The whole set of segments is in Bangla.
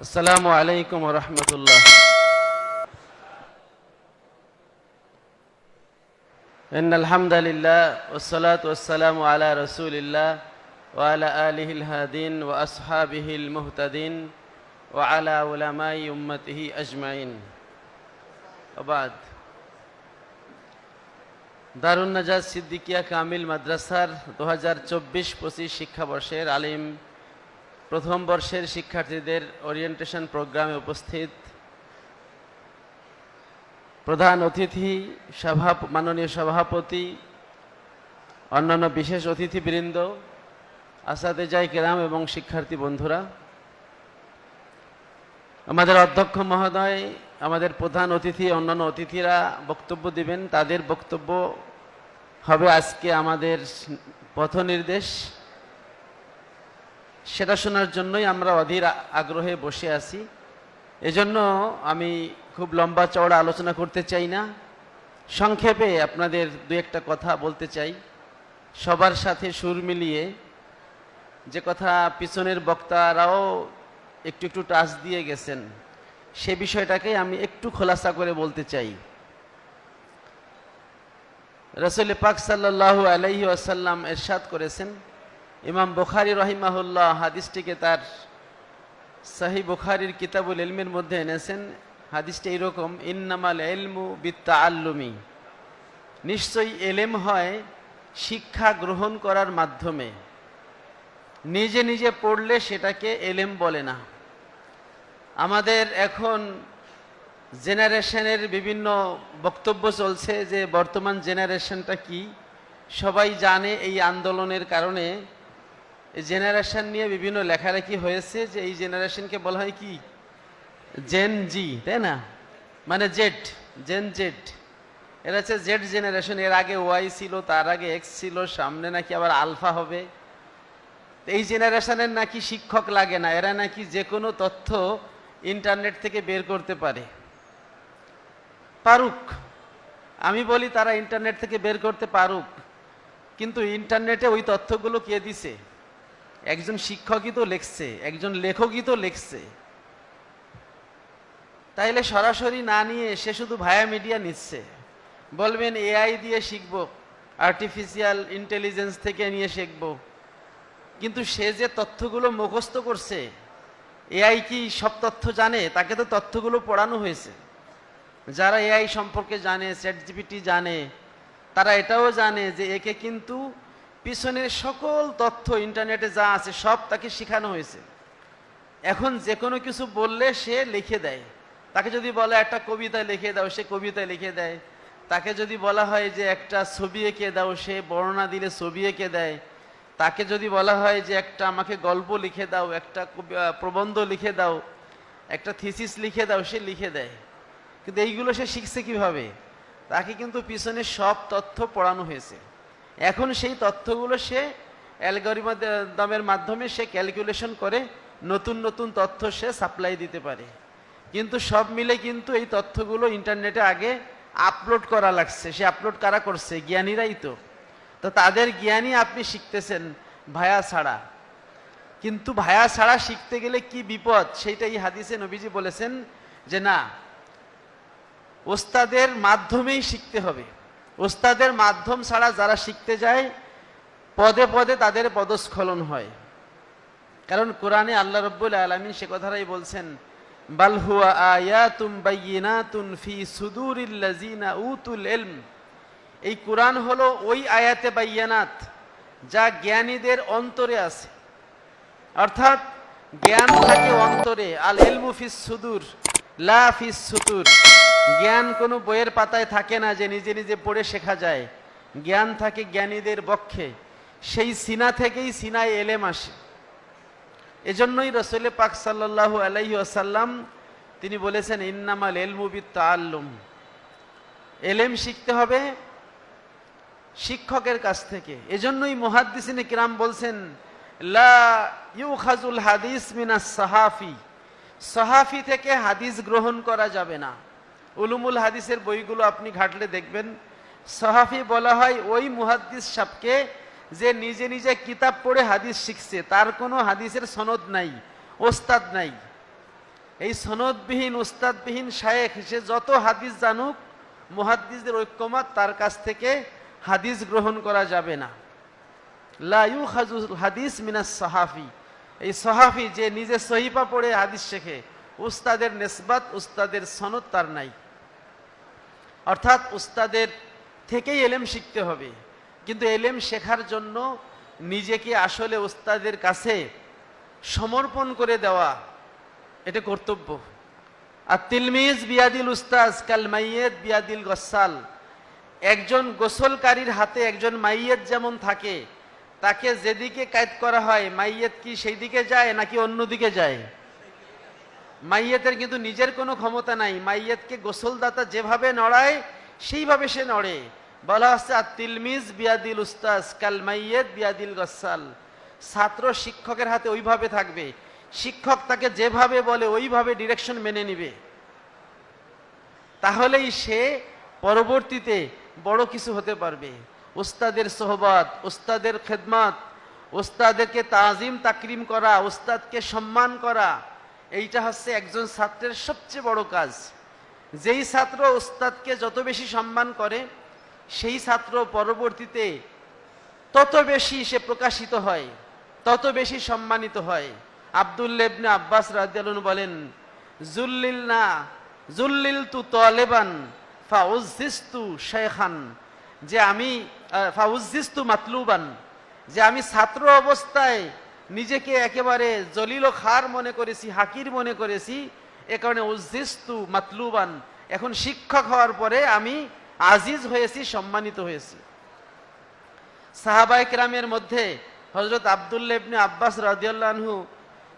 السلام عليكم ورحمة الله إن الحمد لله والصلاة والسلام على رسول الله وعلى آله الهادين وأصحابه المهتدين وعلى علماء أمته أجمعين وبعد দারুন নাজাজ সিদ্দিকিয়া কামিল মাদ্রাসার দু হাজার চব্বিশ পঁচিশ শিক্ষাবর্ষের আলিম প্রথম বর্ষের শিক্ষার্থীদের ওরিয়েন্টেশন প্রোগ্রামে উপস্থিত প্রধান অতিথি, সভা, মাননীয় সভাপতি, অন্যান্য বিশেষ অতিথিবৃন্দ, আসাদে আসাদেজাই কেরাম এবং শিক্ষার্থী বন্ধুরা। আমাদের অধ্যক্ষ মহোদয়, আমাদের প্রধান অতিথি, অন্যান্য অতিথিরা বক্তব্য দিবেন। তাদের বক্তব্য হবে আজকে আমাদের পথ নির্দেশ সেটা শোনার জন্যই আমরা অধীর আগ্রহে বসে আছি। এজন্য আমি খুব লম্বা চওড়া আলোচনা করতে চাই না। সংক্ষেপে আপনাদের দু একটা কথা বলতে চাই। সবার সাথে সুর মিলিয়ে যে কথা পিছনের বক্তারাও একটু একটু টাচ দিয়ে গেছেন, সে বিষয়টাকে আমি একটু খোলাসা করে বলতে চাই। রসুল পাক সাল্লাল্লাহু আলাইহি আসাল্লাম এরশাদ করেছেন ইমাম বুখারি রহিমাহুল্লাহ হাদিসটিকে তার সাহি বুখারির কিতাবুল ইলমের মধ্যে এনেছেন। হাদিসটি এইরকম, ইন্নামাল এলমু বিত্তা আল্লুমি নিশ্চয়ই এলেম হয় শিক্ষা গ্রহণ করার মাধ্যমে। নিজে নিজে পড়লে সেটাকে এলেম বলে না। আমাদের এখন জেনারেশনের বিভিন্ন বক্তব্য চলছে যে বর্তমান জেনারেশনটা কি? সবাই জানে এই আন্দোলনের কারণে এই জেনারেশন নিয়ে বিভিন্ন লেখালেখি হয়েছে যে এই জেনারেশনকে বলা হয় কি? জেন জি তাই না? মানে জেড জেন জেড এরা হচ্ছে জেড জেনারেশন এর আগে ওয়াই ছিল, তার আগে এক্স ছিল, সামনে নাকি আবার আলফা হবে। এই জেনারেশনের নাকি শিক্ষক লাগে না, এরা নাকি যে কোনো তথ্য ইন্টারনেট থেকে বের করতে পারে। পারুক। আমি বলি তারা ইন্টারনেট থেকে বের করতে পারুক, কিন্তু ইন্টারনেটে ওই তথ্যগুলো কে দিছে? একজন শিক্ষকই তো লেখছে, একজন লেখকই তো লেখছে। তাইলে সরাসরি না নিয়ে সে শুধু ভায়া মিডিয়া নিচ্ছে। বলবেন এআই দিয়ে শিখব আর্টিফিশিয়াল ইন্টেলিজেন্স থেকে নিয়ে শিখব। কিন্তু সে যে তথ্যগুলো মুখস্থ করছে এআই কি সব তথ্য জানে? তাকে তো তথ্যগুলো পড়ানো হয়েছে। যারা এআই সম্পর্কে জানে চ্যাট জিপিটি জানে, তারা এটাও জানে যে একে কিন্তু পিছনের সকল তথ্য ইন্টারনেটে যা আছে সব তাকে শেখানো হয়েছে। এখন যে কোনো কিছু বললে সে লিখে দেয়। তাকে যদি বলে একটা কবিতা লিখে দাও, সে কবিতায় লিখে দেয়। তাকে যদি বলা হয় যে একটা ছবি এঁকে দাও, সে বর্ণনা দিলে ছবি এঁকে দেয়। তাকে যদি বলা হয় যে একটা আমাকে গল্প লিখে দাও, একটা প্রবন্ধ লিখে দাও, একটা থিসিস লিখে দাও, সে লিখে দেয়। কিন্তু এইগুলো সে শিখছে কীভাবে? তাকে কিন্তু পিছনে সব তথ্য পড়ানো হয়েছে। এখন সেই তথ্যগুলো সে অ্যালগরিমামের মাধ্যমে সে ক্যালকুলেশন করে নতুন নতুন তথ্য সে সাপ্লাই দিতে পারে। কিন্তু সব মিলে কিন্তু এই তথ্যগুলো ইন্টারনেটে আগে আপলোড করা লাগছে। সে আপলোড কারা করছে? জ্ঞানীরাই তো। তো তাদের জ্ঞানই আপনি শিখতেছেন ভায়া ছাড়া। কিন্তু ভায়া ছাড়া শিখতে গেলে কি বিপদ? সেইটা এই হাদিসে নবীজি বলেছেন যে না, ওস্তাদের মাধ্যমেই শিখতে হবে। ওস্তাদের মাধ্যম ছাড়া যারা শিখতে যায়, পদে পদে তাদের পদস্খলন হয়। কারণ কোরআনে আল্লাহ রব্বুল আলমিন সে কথাটাই বলছেন, বাল হুয়া আয়াতুম বাইয়িনাতুন ফি সুদুরিল্লাযিনা উতুল ইলম। এই কোরআন হলো ওই আয়াতে বাইয়ানাত যা জ্ঞানীদের অন্তরে আছে। অর্থাৎ জ্ঞান থাকে অন্তরে, আল ইলমু ফিস সুদুর। লা ফিস সুতুর। জ্ঞান কোনো বইয়ের পাতায় থাকে না যে নিজে নিজে পড়ে শেখা যায়। জ্ঞান থাকে জ্ঞানীদের বক্ষে। সেই সিনা থেকেই সিনায় এলেম আসে। এজন্যই রসুল পাক সাল্লাল্লাহু আলাইহি আসাল্লাম তিনি বলেছেন, ইন্নামাল এলমুবিত তাল্লুম এলেম শিখতে হবে শিক্ষকের কাছ থেকে। এজন্যই মুহাদ্দিসিনে কিরাম বলছেন, লা ইউখাজুল হাদিস মিনা সাহাফি। সাহাফি থেকে হাদিস গ্রহণ করা যাবে না। উলুমুল হাদিসের বইগুলো আপনি ঘাটলে দেখবেন। সাহাফি বলা হয় ওই মুহাদ্দিস সাহকে যে নিজে নিজে কিতাব পড়ে হাদিস শিখছে। তার কোনো হাদিসের সনদ নাই, ওস্তাদ নাই। এই সনদবিহীন, ওস্তাদবিহীন শায়েখ, সে যত হাদিস জানুক, মুহাদ্দিসদের ঐক্যমত তার কাছ থেকে হাদিস গ্রহণ করা যাবে না। লাইউ খাজুল হাদিস মিনাস সাহাফি। এই সাহাফি যে নিজে সহিপা পড়ে হাদিস শেখে, উস্তাদের নেসবাত, উস্তাদের সনদ তার নাই। অর্থাৎ উস্তাদের থেকেই এলেম শিখতে হবে। কিন্তু এলেম শেখার জন্য নিজেকে আসলে উস্তাদের কাছে সমর্পণ করে দেওয়া, এটা কর্তব্য। আর তিলমিজ, বিয়াদিল উস্তাজ, কাল মাইয়েদ বিয়াদিল গসাল, একজন গোসলকারীর হাতে একজন মাইয়েদ যেমন থাকে তাকে যেদিকে কায়দ করা হয়, মাইয়েত কি সেই দিকে যায় নাকি অন্যদিকে যায়? মাইয়েতের কিন্তু নিজের কোনো ক্ষমতা নাই। মাইয়েতকে গোসলদাতা যেভাবে নড়ায়, সেইভাবে সে নড়ে। বলা হচ্ছে আর তিলমিজ বিয়াদিল উস্তাজ কাল মাইয়েত বিয়াদিল গসাল। ছাত্র শিক্ষকের হাতে ওইভাবে থাকবে। শিক্ষক তাকে যেভাবে বলে, ওইভাবে ডিরেকশন মেনে নিবে। তাহলেই সে পরবর্তীতে বড় কিছু হতে পারবে। উস্তাদের সোহবত, উস্তাদের খেদমত, উস্তাদেরকে তাজিম, তাকরিম করা, উস্তাদকে সম্মান করা, এইটা হচ্ছে একজন ছাত্রের সবচেয়ে বড় কাজ। যেই ছাত্র উস্তাদকে যত বেশি সম্মান করে, সেই ছাত্র পরবর্তীতে তত বেশি সে প্রকাশিত হয়, তত বেশি সম্মানিত হয়। আবদুল্লেবনে আব্বাস রাজিয়ালুন বলেন, জুল্লিল না জুল্লিল তু তলেবান ফাউজিস্তু শেখান যে আমি ফাউজিস্তু মাতলুবান, যে আমি ছাত্র অবস্থায় নিজেকে একেবারে জলিল খার মনে করেছি, হাকির মনে করেছি, এ কারণে উজিস্তু মাতলুবান। এখন শিক্ষক হওয়ার পরে আমি আজিজ হয়েছি, সম্মানিত হয়েছি। সাহাবাই কেরামের মধ্যে হজরত আবদুল্লেবনে আব্বাস রাজিউল্লাহু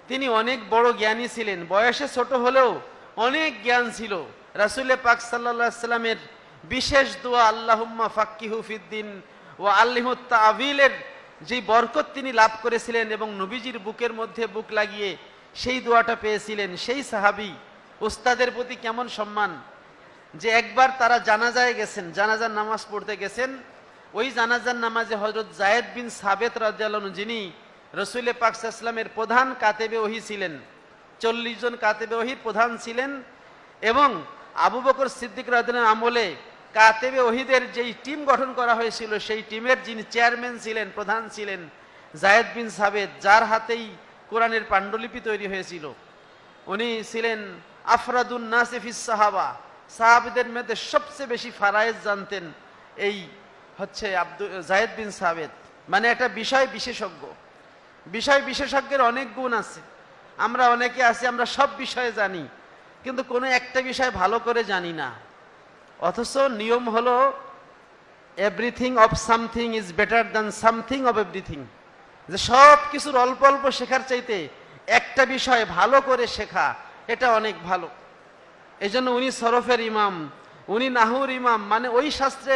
তিনি অনেক বড় জ্ঞানী ছিলেন। বয়সে ছোট হলেও অনেক জ্ঞান ছিল। রাসুল পাক সাল্লাহ সাল্লামের বিশেষ দোয়া, আল্লাহুম্মা ফাক্কিহু ফিদ্দিন ও আল্লিহুত্তা আবিলের যে বরকত তিনি লাভ করেছিলেন এবং নবীজির বুকের মধ্যে বুক লাগিয়ে সেই দোয়াটা পেয়েছিলেন। সেই সাহাবি উস্তাদের প্রতি কেমন সম্মান যে একবার তারা জানাজায় গেছেন, জানাজার নামাজ পড়তে গেছেন। ওই জানাজার নামাজে হজরত জায়েদ বিন সাবেত রাজিয়ালন যিনি রসুলে পাকসাল্লামের প্রধান কাতেবে ওহি ছিলেন, চল্লিশ জন কাতেবে ওহির প্রধান ছিলেন এবং আবু বকর সিদ্দিক রাদিনের আমলে কাতেবে ওহিদের যেই টিম গঠন করা হয়েছিল, সেই টিমের যিনি চেয়ারম্যান ছিলেন, প্রধান ছিলেন জায়েদ বিন সাবেদ যার হাতেই কোরআনের পাণ্ডুলিপি তৈরি হয়েছিল। উনি ছিলেন আফরাদুন নাসিফিস সাহাবা, সাহাবিদের মধ্যে সবচেয়ে বেশি ফারায়েজ জানতেন এই হচ্ছে আব্দুল জায়েদ বিন সাবেদ মানে একটা বিষয় বিশেষজ্ঞ। বিষয় বিশেষজ্ঞের অনেক গুণ আছে। আমরা অনেকে আছি, আমরা সব বিষয়ে জানি। কিন্তু কোনো একটা বিষয় ভালো করে জানি না। অথচ নিয়ম হলো everything of something is better than something of everything যে সব কিছুর অল্প অল্প শেখার চাইতে একটা বিষয় ভালো করে শেখা, এটা অনেক ভালো। এই জন্য উনি সরফের ইমাম, উনি নাহুর ইমাম মানে ওই শাস্ত্রে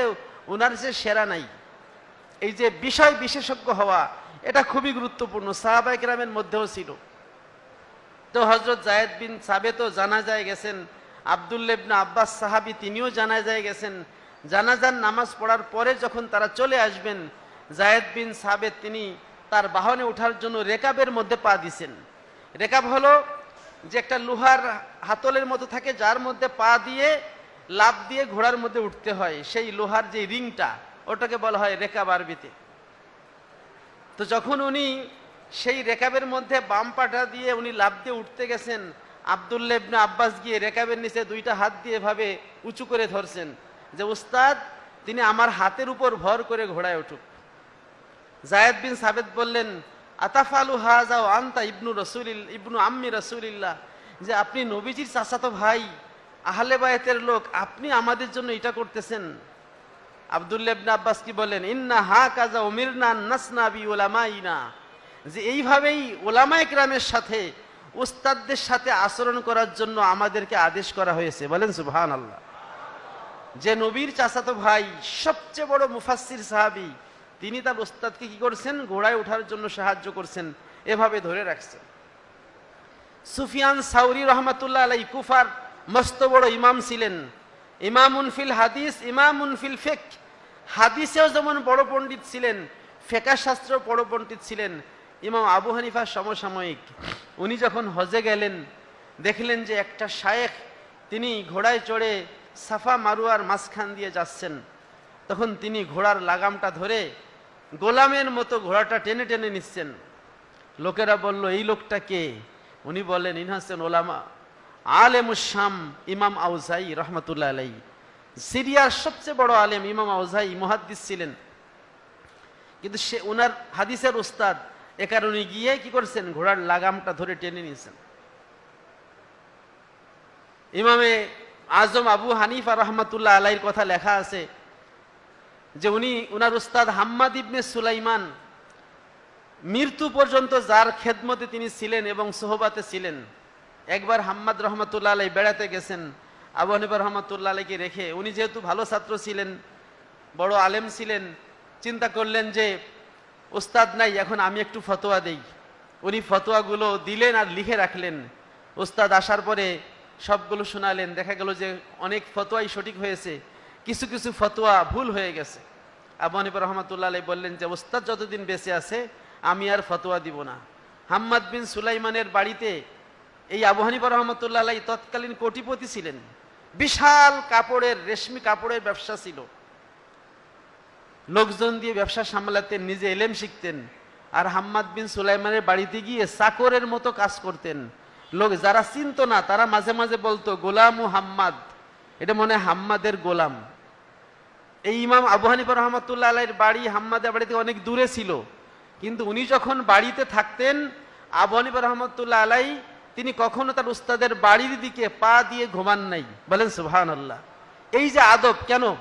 ওনার যে সেরা নাই। এই যে বিষয় বিশেষজ্ঞ হওয়া, এটা খুবই গুরুত্বপূর্ণ সাহাবাই গ্রামের মধ্যেও ছিল। তো হজরত জায়েদ বিন সাবেতও জানা যায় গেছেন আবদুল্লেবনা আব্বাস সাহাবি তিনিও জানা যায় গেছেন। জানাজার নামাজ পড়ার পরে যখন তারা চলে আসবেন, জায়েদ বিন সাবেত তিনি তার বাহনে ওঠার জন্য রেকাবের মধ্যে পা দিছেন। রেকাব হলো যে একটা লোহার হাতলের মতো থাকে, যার মধ্যে পা দিয়ে লাভ দিয়ে ঘোড়ার মধ্যে উঠতে হয়। সেই লোহার যে রিংটা, ওটাকে বলা হয় রেকাব আরবিতে। তো যখন উনি সেই রেকাবের মধ্যে বাম পাটা দিয়ে উনি লাভ দিয়ে উঠতে গেছেন। আবদুল্লেবনে আব্বাস গিয়ে রেকাবের নিচে দুইটা হাত দিয়ে ভাবে উঁচু করে ধরছেন যে, উস্তাদ, তিনি আমার হাতের উপর ভর করে ঘোড়ায় উঠুক। জায়েদ বিন সাবেদ বললেন, আতাফালু হাজা ও আন্তা ইবনু রসুল ইবনু আম্মি রসুলিল্লাহ, যে, আপনি নবীজির চাচাতো ভাই, আহলে বায়তের লোক, আপনি আমাদের জন্য এটা করতেছেন? আবদুল্লাবনে আব্বাস কি বলেন ইন্না হা কাজা উমিরনা নাসনাবি ওলামাইনা যে এইভাবেই ওলামায়ে গ্রামের সাথে, উস্তাদদের সাথে আচরণ করার জন্য আমাদেরকে আদেশ করা হয়েছে। বলেন সুবহান আল্লাহ যে নবীর চাচাতো ভাই, সবচেয়ে বড় মুফাসসির সাহাবী, তিনি তার ওস্তাদকে কি করছেন? ঘোড়ায় ওঠার জন্য সাহায্য করছেন। এভাবে ধরে রাখছেন। সুফিয়ান সাউরি রহমাতুল্লাহ আলাই কুফার মস্ত বড় ইমাম ছিলেন। ইমামুন ফিল হাদিস, ইমামুন ফিল ফেক। হাদিসেও যেমন বড় পণ্ডিত ছিলেন ফেকা শাস্ত্র বড় পণ্ডিত ছিলেন। ইমাম আবু হানিফা সমসাময়িক, উনি যখন হজে গেলেন, দেখলেন যে একটা শায়েখ, তিনি ঘোড়ায় চড়ে সাফা মারুয়ার মাঝখান দিয়ে যাচ্ছেন। তখন তিনি ঘোড়ার লাগামটা ধরে গোলামের মতো ঘোড়াটা টেনে টেনে নিচ্ছেন। লোকেরা বলল, এই লোকটা কে? উনি বললেন ইনি হচ্ছেন ওলামা আলেমুসাম ইমাম আউজাই রহমতুল্লাহ আলাই সিরিয়ার সবচেয়ে বড় আলেম ইমাম আউজাই, মুহাদ্দিস ছিলেন। কিন্তু সে ওনার হাদিসের উস্তাদ এ কারণে গিয়ে কি করছেন? ঘোড়ার লাগামটা ধরে টেনে নিয়েছেন। ইমামে আজম আবু হানিফা রহমতুল্লাহ আলাইর কথা লেখা আছে যে উনি, উনার উস্তাদ হাম্মাদ ইবনে সুলাইমান মৃত্যু পর্যন্ত যার খেদমতে তিনি ছিলেন এবং সোহবাতে ছিলেন, একবার হাম্মাদ রহমতুল্লাহ আলাই বেড়াতে গেছেন। আবু হানিফা রহমতুল্লাহ আলাইকে রেখে উনি যেহেতু ভালো ছাত্র ছিলেন, বড় আলেম ছিলেন, চিন্তা করলেন যে উস্তাদ নাই, এখন আমি একটু ফতোয়া দেই। উনি ফতোয়াগুলো দিলেন আর লিখে রাখলেন। ওস্তাদ আসার পরে সবগুলো শোনালেন, দেখা গেল যে অনেক ফতোয়াই সঠিক হয়েছে। কিছু কিছু ফতোয়া ভুল হয়ে গেছে। আবু রহমতুল্লাহ বললেন যে, ওস্তাদ যতদিন বেঁচে আছে, আমি আর ফতোয়া দিব না। হাম্মাদ বিন সুলাইমানের বাড়িতে এই আবু রহমতুল্লাহ তৎকালীন কোটিপতি ছিলেন। বিশাল কাপড়ের, রেশমি কাপড়ের ব্যবসা ছিল। লোকজন দিয়ে ব্যবসা সামলাতেন, নিজে এলেম শিখতেন। আর হাম্মাদ বিন সুলাইমানের বাড়িতে গিয়ে চাকরের মতো কাজ করতেন। লোক যারা চিনত না, তারা মাঝে মাঝে বলতো, গোলাম ও হাম্মাদ এটা মনে হাম্মাদের গোলাম। এই ইমাম আবু হানিফা রহমতুল্লাহ আলাইয়ের বাড়ি হাম্মাদের বাড়িতে অনেক দূরে ছিল। কিন্তু উনি যখন বাড়িতে থাকতেন, আবু হানিফা রহমতুল্লাহ আলাই তিনি কখনো তার উস্তাদের বাড়ির দিকে পা দিয়ে ঘুমান নাই। বলেন সুবহান আল্লাহ এই যে আদব, কেন?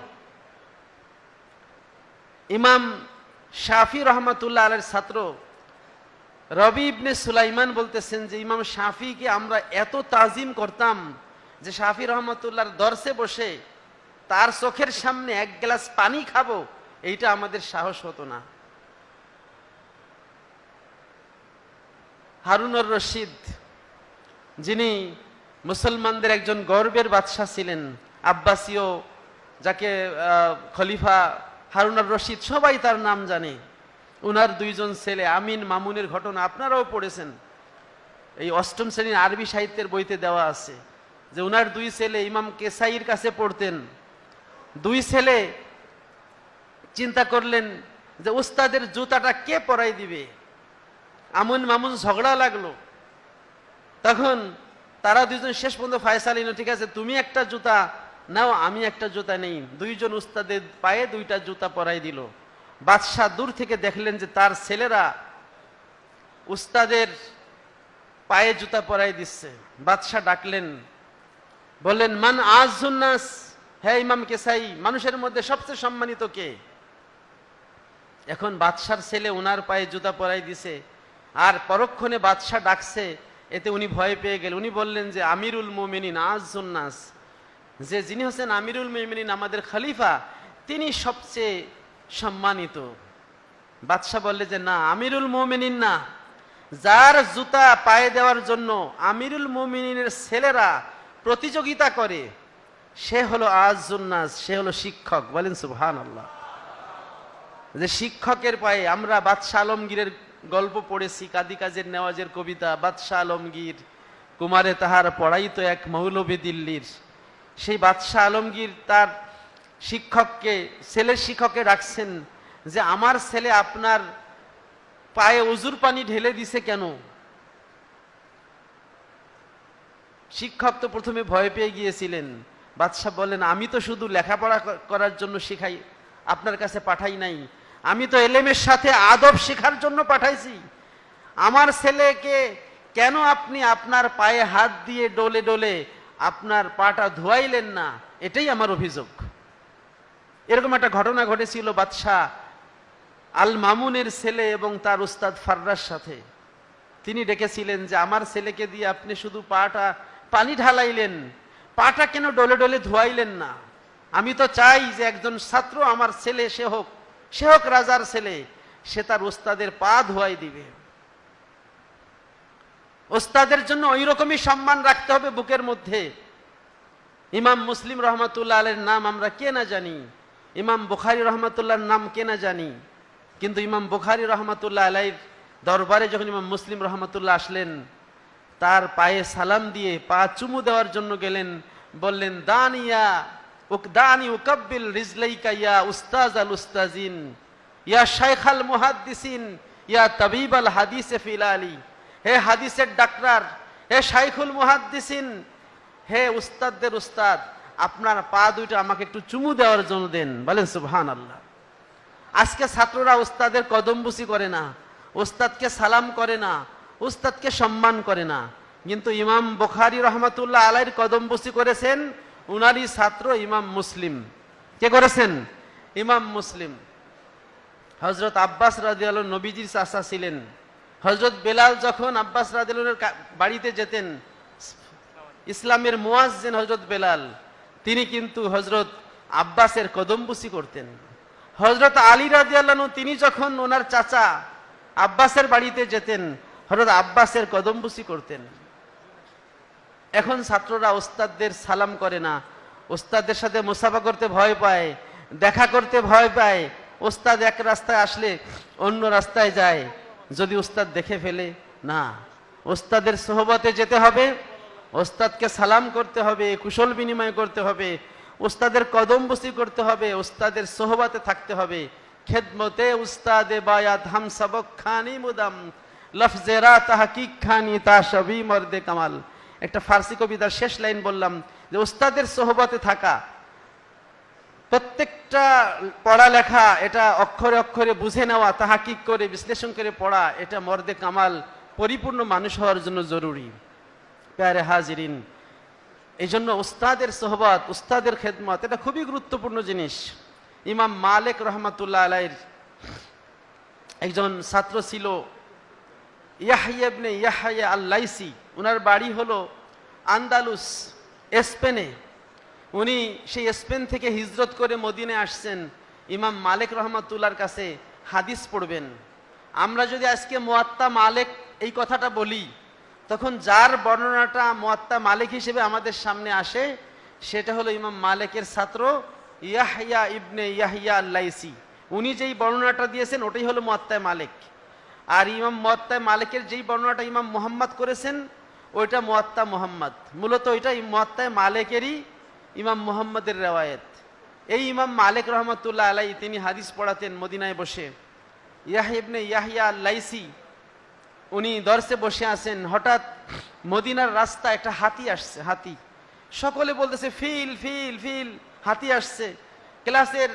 ইমাম শাফি রহমতুল্লাহ আলের ছাত্র রবি ইবনে সুলাইমান বলতেছেন যে, ইমাম শাফিকে আমরা এত তাজিম করতাম যে শাফি রহমতুল্লাহর দর্শে বসে তার চোখের সামনে এক গ্লাস পানি খাব, এইটা আমাদের সাহস হতো না। হারুনর রশিদ, যিনি মুসলমানদের একজন গর্বের বাদশাহ ছিলেন, আব্বাসীয় যাকে খলিফা হারুনার রশিদ, সবাই তার নাম জানে। উনার দুইজন ছেলে, আমিন মামুনের ঘটনা আপনারাও পড়েছেন। এই অষ্টম শ্রেণির আরবি সাহিত্যের বইতে দেওয়া আছে যে উনার দুই ছেলে ইমাম কেসাইর কাছে পড়তেন। দুই ছেলে চিন্তা করলেন যে উস্তাদের জুতাটা কে পরাই দিবে? আমুন মামুন ঝগড়া লাগল। তখন তারা দুইজন শেষ পর্যন্ত ফায়সাল নিল ঠিক আছে, তুমি একটা জুতা নাও, আমি একটা জুতা নেই। দুইজন উস্তাদের পায়ে দুইটা জুতা পরাই দিল। বাদশাহ দূর থেকে দেখলেন যে তার ছেলেরা উস্তাদের পায়ে জুতা পরাই দিচ্ছে। বাদশাহ ডাকলেন, বললেন, মান আজুন্নাস? হ্যাঁ ইমাম কেসাই, মানুষের মধ্যে সবচেয়ে সম্মানিত কে? এখন বাদশার ছেলে ওনার পায়ে জুতা পরাই দিছে। আর পরক্ষণে বাদশাহ ডাকছে, এতে উনি ভয় পেয়ে গেলেন। উনি বললেন যে, আমিরুল মোমিনিন, আজুন্নাস। যে যিনি হচ্ছেন আমিরুল মোমিনিন, আমাদের খলিফা, তিনি সবচেয়ে সম্মানিত। বাদশাহ বললে যে, না, আমিরুল মোমিনিন না। যার জুতা পায়ে দেওয়ার জন্য আমিরুল মোমিনের ছেলেরা প্রতিযোগিতা করে, সে হলো আজুন্নাস সে হলো শিক্ষক। বলেন সুবহান আল্লাহ যে শিক্ষকের পায়ে আমরা বাদশাহ আলমগীরের গল্প পড়েছি, কাদি কাজের নেওয়াজের কবিতা, বাদশাহ আলমগীর কুমারে তাহার পড়াই তো এক মৌলবী দিল্লির। সেই বাদশাহ আলমগীর তার শিক্ষককে, ছেলের শিক্ষককে রাখছেন যে আমার ছেলে আপনার পায়ে উজুর পানি ঢেলে দিছে কেন? শিক্ষক তো প্রথমে ভয় পেয়ে গিয়েছিলেন। বাদশাহ বলেন আমি তো শুধু লেখাপড়া করার জন্য শিখাই, আপনার কাছে পাঠাই নাই। আমি তো এলেমের সাথে আদব শেখার জন্য পাঠাইছি। আমার ছেলেকে কেন আপনি আপনার পায়ে হাত দিয়ে ডলে ডলে আপনার পাটা ধোয়াইলেন না, এটাই আমার অভিযোগ। এরকম একটা ঘটনা ঘটেছিল বাদশাহ আল মামুনের ছেলে এবং তার উস্তাদ ফাররার সাথে। তিনি ডেকেছিলেন যে, আমার ছেলেকে দিয়ে আপনি শুধু পাটা, পানি ঢালাইলেন, পাটা কেন ডলে ডলে ধোয়াইলেন না? আমি তো চাই যে একজন ছাত্র আমার ছেলে সে হোক সে হোক রাজার ছেলে, সে তার ওস্তাদের পা ধোয়াই দিবে। ওস্তাদের জন্য ওই রকমই সম্মান রাখতে হবে বুকের মধ্যে। ইমাম মুসলিম রহমতুল্লাহ আলের নাম আমরা কে না জানি? ইমাম বুখারি রহমতুল্লাহর নাম কে না জানি? কিন্তু ইমাম বুখারি রহমতুল্লাহ আলাইর দরবারে যখন ইমাম মুসলিম রহমতুল্লাহ আসলেন, তার পায়ে সালাম দিয়ে পা চুমু দেওয়ার জন্য গেলেন, বললেন, দানিয়া উক দানি উকাব্বিল রিজলাইকা ইয়া উস্তাজ আল উস্তাজিন, ইয়া শাইখ আল মুহাদ্দিসিন, ইয়া তাবিব আল হাদিসে ফিল আলী হে হাদিসের ডাক্তার, হে শাইখুল মুহাদ্দিসিন, হে উস্তাদদের উস্তাদ, আপনার পা দুইটা আমাকে একটু চুমু দেওয়ার জন্য দেন, বলেন সুবহান আল্লাহ আজকে ছাত্ররা উস্তাদের কদমবুসি করে না, উস্তাদকে সালাম করে না, উস্তাদকে সম্মান করে না। কিন্তু ইমাম বুখারি রহমতুল্লাহ আলাইর কদমবুসি করেছেন, উনারই ছাত্র ইমাম মুসলিম। কে করেছেন? ইমাম মুসলিম। হজরত আব্বাস রাজিয়াল নবীজির চাষা ছিলেন। হজরত বেলাল যখন আব্বাস রাজিয়ালের বাড়িতে যেতেন, ইসলামের মুয়াজ্জেন হজরত বেলাল, তিনি কিন্তু হজরত আব্বাসের কদমবুসি করতেন। হজরত আলী রাজিয়াল্লাহু তিনি যখন ওনার চাচা আব্বাসের বাড়িতে যেতেন হজরত আব্বাসের কদমবুসি করতেন। এখন ছাত্ররা ওস্তাদদের সালাম করে না, ওস্তাদদের সাথে মোসাফা করতে ভয় পায়, দেখা করতে ভয় পায়, ওস্তাদ এক রাস্তায় আসলে অন্য রাস্তায় যায়। যদি ওস্তাদ দেখে ফেলে, না, ওস্তাদের সোহবতে যেতে হবে, ওস্তাদকে সালাম করতে হবে, কুশল বিনিময় করতে হবে, ওস্তাদের কদম বসি করতে হবে, ওস্তাদের সোহবাতে থাকতে হবে। খেদমতে উস্তাদে বায়াত হাম সবক খানি মুদাম লফজেরা তাহাকিক খানি তা সবই মর্দে কামাল। একটা ফার্সি কবিতার শেষ লাইন বললাম যে, ওস্তাদের সোহবতে থাকা প্রত্যেকটা পড়ালেখা এটা অক্ষরে অক্ষরে বুঝে নেওয়া, তাহাকিক করে, বিশ্লেষণ করে পড়া, এটা মর্দে কামাল, পরিপূর্ণ মানুষ হওয়ার জন্য জরুরি। প্যারে হাজিরিন এই জন্য উস্তাদের সোহবত, উস্তাদের খেদমত, এটা খুবই গুরুত্বপূর্ণ জিনিস। ইমাম মালিক রহমাতুল্লাহ আলাইর একজন ছাত্র ছিল ইয়াহিয়াবনে ইয়াহিয়া আল্লাইসি ওনার বাড়ি হলো আন্দালুস, স্পেনে। উনি সেই স্পেন থেকে হিজরত করে মদিনে আসছেন। ইমাম মালিক রহমাতুল্লার কাছে হাদিস পড়বেন। আমরা যদি আজকে মোয়াত্তা মালিক এই কথাটা বলি, তখন যার বর্ণনাটা মোয়াত্তা মালিক হিসেবে আমাদের সামনে আসে, সেটা হলো ইমাম মালিকের ছাত্র ইয়াহিয়া ইবনে ইয়াহিয়া আল্লাইসি। উনি যেই বর্ণনাটা দিয়েছেন, ওটাই হলো মোয়াত্তায় মালিক। আর ইমাম মোয়াত্তায় মালিকের যেই বর্ণনাটা ইমাম মোহাম্মদ করেছেন, ওইটা মোয়াত্তা মোহাম্মদ। মূলত ওইটা মোয়াত্তায় মালিকেরই ইমাম মোহাম্মদের রেওয়ায়ত। এই ইমাম মালিক রহমতুল্লাহ আলাই তিনি হাদিস পড়াতেন মদিনায় বসে। ইয়াহিবনে ইয়াহিয়া লাইসি উনি দর্শে বসে আছেন, হঠাৎ মদিনার রাস্তা একটা হাতি আসছে, হাতি। সকলে বলতেছে, ফিল ফিল ফিল, হাতি আসছে। ক্লাসের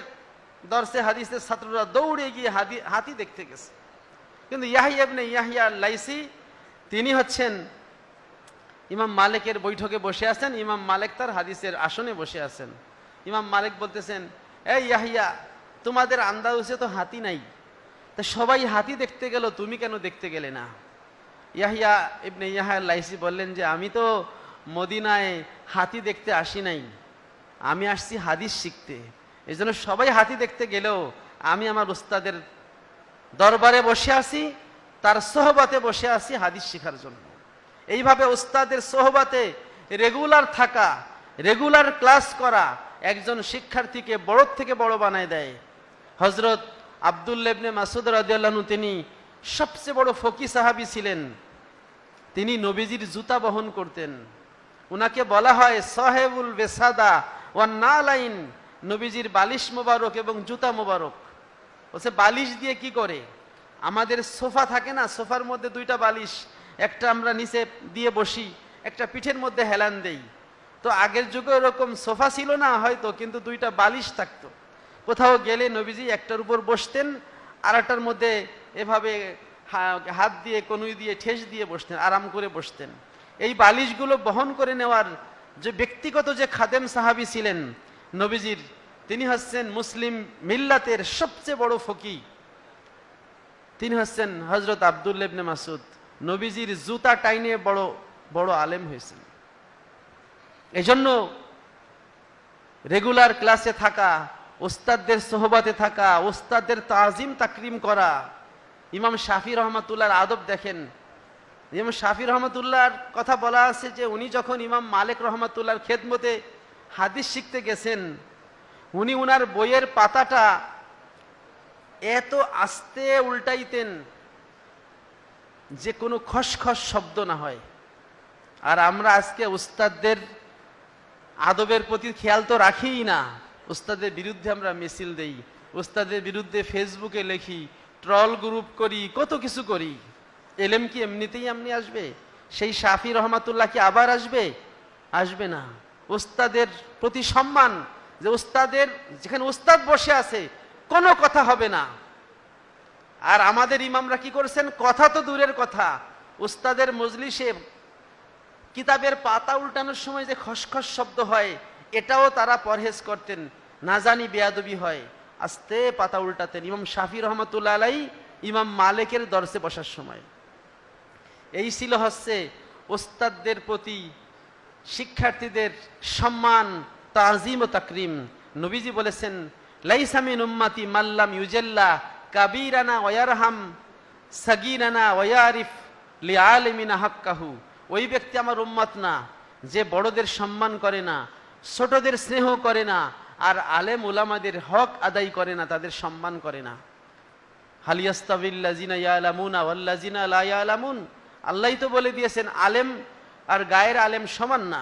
দর্শে হাদিসের ছাত্ররা দৌড়ে গিয়ে হাতি হাতি দেখতে গেছে। কিন্তু ইয়াহিয়াবনে ইয়াহিয়া লাইসি তিনি হচ্ছেন ইমাম মালিকের বৈঠকে বসে আছেন, ইমাম মালিক তার হাদিসের আসনে বসে আছেন। ইমাম মালিক বলতেছেন, এই ইয়াহিয়া, তোমাদের আন্দাজে তো হাতি নাই। তা সবাই হাতি দেখতে গেল, তুমি কেন দেখতে গেলে না? ইয়াহিয়া ইবনে ইয়াহা লাইসি বললেন যে, আমি তো মদিনায় হাতি দেখতে আসি নাই। আমি আসছি হাদিস শিখতে। এই জন্য সবাই হাতি দেখতে গেলেও আমি আমার উস্তাদের দরবারে বসে আছি, তার সোহবাতে বসে আছি হাদিস শেখার জন্য। এইভাবে উস্তাদের সোহবাতে রেগুলার থাকা রেগুলার ক্লাস করা একজন শিক্ষার্থীকে বড় থেকে বড় বানায় দেয়। হজরত আবদুল্লেবনে মাসুদ রাজিয়াল্লাহু তিনি সবচেয়ে বড় ফকি সাহাবি ছিলেন। তিনি নবীজির জুতা বহন করতেন। উনাকে বলা হয় সহেবুল বেসাদা ওয়ান নালাইন, নবীজির বালিশ মোবারক এবং জুতা মোবারক। বলছে, বালিশ দিয়ে কি করে? আমাদের সোফা থাকে না, সোফার মধ্যে দুইটা বালিশ একটা আমরা নিচে দিয়ে বসি, একটা পিঠের মধ্যে হেলান দেই। তো আগের যুগে এরকম সোফা ছিল না হয়তো, কিন্তু দুইটা বালিশ থাকতো। কোথাও গেলে নবীজি একটার উপর বসতেন আর একটার মধ্যে এভাবে হাত দিয়ে, কনুই দিয়ে, ঠেস দিয়ে বসতেন, আরাম করে বসতেন। এই বালিশগুলো বহন করে নেওয়ার যে ব্যক্তিগত যে খাদেম সাহাবি ছিলেন নবীজির, তিনি হচ্ছেন মুসলিম মিল্লাতের সবচেয়ে বড় ফকি তিনি হচ্ছেন হজরত আবদুল্লেবনে মাসুদ নবীজির জুতা টাইনে বড় বড় আলেম হয়েছেন। এজন্য রেগুলার ক্লাসে থাকা, ওস্তাদদের সোহবাতে থাকা, ওস্তাদদের তাজিম তাকরিম করা, ইমাম শাফি রহমতুল্লাহর আদব দেখেন। ইমাম শাফি রহমতুল্লাহর কথা বলা আছে যে, উনি যখন ইমাম মালিক রহমতুল্লাহর খেদমতে হাদিস শিখতে গেছেন, উনি উনার বইয়ের পাতাটা এত আস্তে উল্টাইতেন যে কোনো খসখস শব্দ না হয়। আর আমরা আজকে উস্তাদদের আদবের প্রতি খেয়াল তো রাখিই না। উস্তাদের বিরুদ্ধে আমরা মিছিল দেই, উস্তাদের বিরুদ্ধে ফেসবুকে লিখি, ট্রল গ্রুপ করি, কত কিছু করি। এলেম কি এমনিতেই এমনি আসবে? সেই শাফি রহমাতুল্লাহ কি আবার আসবে? আসবে না। উস্তাদের প্রতি সম্মান যে উস্তাদের, যেখানে উস্তাদ বসে আছে, কোনো কথা হবে না। আর আমাদের ইমামরা কি করেছেন? কথা তো দূরের কথা। উস্তাদের মজলিসে কিতাবের পাতা উল্টানোর সময় যে খসখস শব্দ হয়, এটাও তারা পরহেজ করতেন। না জানি বেয়াদবি হয়। আস্তে পাতা উল্টাতেন। ইমাম শাফি রহমতুল্লা আলাই ইমাম মালিকের দর্শে বসার সময়। এই ছিল হচ্ছে ওস্তাদদের প্রতি শিক্ষার্থীদের সম্মান, তাজিম ও তাকরিম। নবীজি বলেছেন লাইসামিন উম্মাতি মাল্লাম ইউজেল্লা কাবিরানা ওয়ারহাম, সাগিরানা ওয়ারিফ লি আলমিনা হাক্কাহু। ওই ব্যক্তি আমার উম্মাত না, যে বড়দের সম্মান করে না, ছোটদের স্নেহ করে না, আর আলেম ওলামাদের হক আদায় করে না, তাদের সম্মান করে না। হালিয়াস্তাবিল্লাজিনা ইয়ালামুনা ওয়াল্লাজিনা লা ইয়ালামুন। আল্লাহই তো বলে দিয়েছেন, আলেম আর গায়ের আলেম সমান না।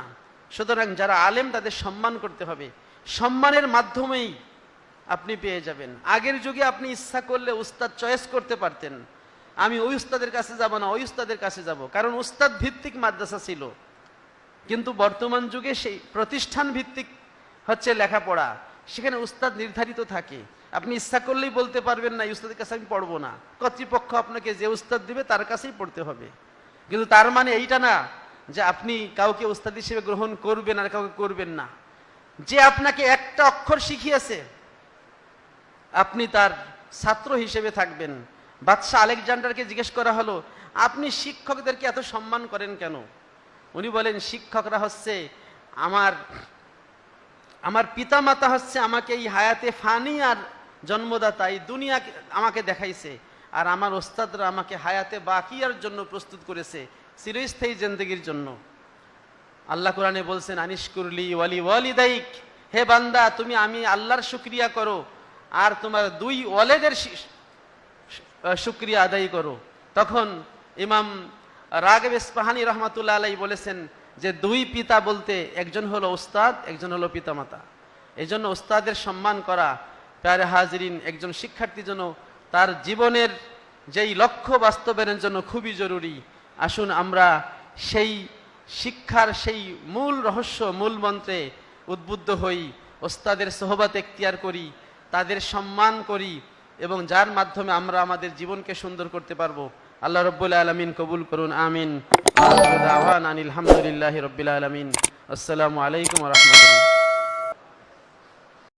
সুতরাং যারা আলেম, তাদের সম্মান করতে হবে। সম্মানের মাধ্যমেই আপনি পেয়ে যাবেন। আগের যুগে আপনি ইচ্ছা করলে উস্তাদ চয়েস করতে পারতেন। আমি ওই উস্তাদের কাছে যাব না, ওই উস্তাদের কাছে যাব। কারণ উস্তাদ ভিত্তিক মাদ্রাসা ছিল। কিন্তু বর্তমান যুগে সেই প্রতিষ্ঠান ভিত্তিক হচ্ছে লেখাপড়া। সেখানে উস্তাদ নির্ধারিত থাকে। আপনি ইচ্ছা করলেই বলতে পারবেন না উস্তাদের কাছে আমি পড়ব না। কর্তৃপক্ষ আপনাকে যে উস্তাদ দিবে, তার কাছেই পড়তে হবে। কিন্তু তার মানে এইটা না যে আপনি কাউকে উস্তাদ হিসেবে গ্রহণ করবেন আর কাউকে করবেন না। যে আপনাকে একটা অক্ষর শিখিয়েছে আপনি তার ছাত্র হিসেবে থাকবেন। বাদশাহ আলেকজান্ডারকে জিজ্ঞেস করা হলো, আপনি শিক্ষকদেরকে এত সম্মান করেন কেন? উনি বলেন, শিক্ষকরা হচ্ছে আমার আমার পিতামাতা হচ্ছে আমাকে এই হায়াতে ফানি আর জন্মদাতা, এই দুনিয়া আমাকে দেখাইছে আর আমার ওস্তাদরা আমাকে হায়াতে বাকিয়ার জন্য প্রস্তুত করেছে চিরস্থায়ী জিন্দগির জন্য। আল্লাহ কোরআনে বলছেন আনিস কুরলি ওয়ালি ওয়ালিদাইক, হে বান্দা, তুমি আমি আল্লাহর শুক্রিয়া করো। আর তোমার দুই ওয়ালেদের শুক্রিয়া আদায় করো। তখন ইমাম রাগব ইস্পাহানি রহমাতুল্লাহ আলাই বলেছেন যে দুই পিতা বলতে একজন হলো ওস্তাদ, একজন হলো পিতামাতা। এই জন্য ওস্তাদের সম্মান করা প্যারে হাজরিন একজন শিক্ষার্থীর জন্য তার জীবনের যেই লক্ষ্য বাস্তবায়নের জন্য খুবই জরুরি। আসুন আমরা সেই শিক্ষার সেই মূল রহস্য, মূল মন্ত্রে উদ্বুদ্ধ হই, ওস্তাদের সোহবাত এখতিয়ার করি। তাদের সম্মান করি এবং যার মাধ্যমে আমরা আমাদের জীবনকে সুন্দর করতে পারব। আল্লাহ রব্বুল আলমিন কবুল করুন, আমিন। আলহামদুলিল্লাহ রবিল আলমিন। আসসালামু আলাইকুম রহমতুল্লাহ।